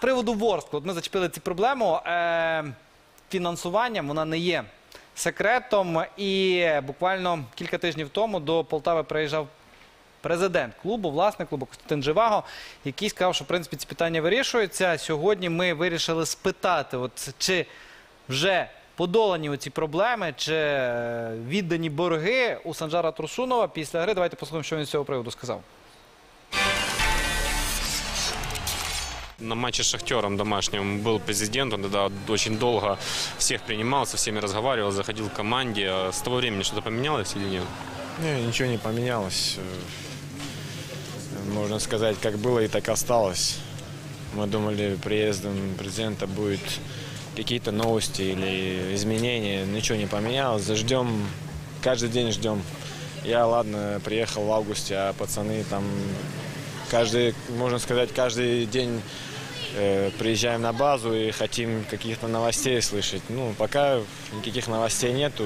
приводу Ворску, от ми зачепили цю проблему. Е, фінансуванням вона не є секретом. І буквально кілька тижнів тому до Полтави приїжджав президент клубу, власник клубу Костянтин Живаго, який сказав, що в принципі ці питання вирішуються. Сьогодні ми вирішили спитати, от чи вже подолані ці проблеми, чи е, віддані борги у Санжара Трусунова після гри. Давайте послухаємо, що він з цього приводу сказав. На матче с Шахтером домашнем был президент, он тогда очень долго всех принимал, со всеми разговаривал, заходил в команде. А С того времени что-то поменялось или нет? Не, ничего не поменялось. Можно сказать, как было и так осталось. Мы думали, приездом президента будет какие-то новости или изменения. Ничего не поменялось. Ждем, каждый день ждем. Я, ладно, приехал в августе, а пацаны там каждый, можно сказать, каждый день э, приезжаем на базу и хотим каких-то новостей слышать. Ну, пока никаких новостей нету.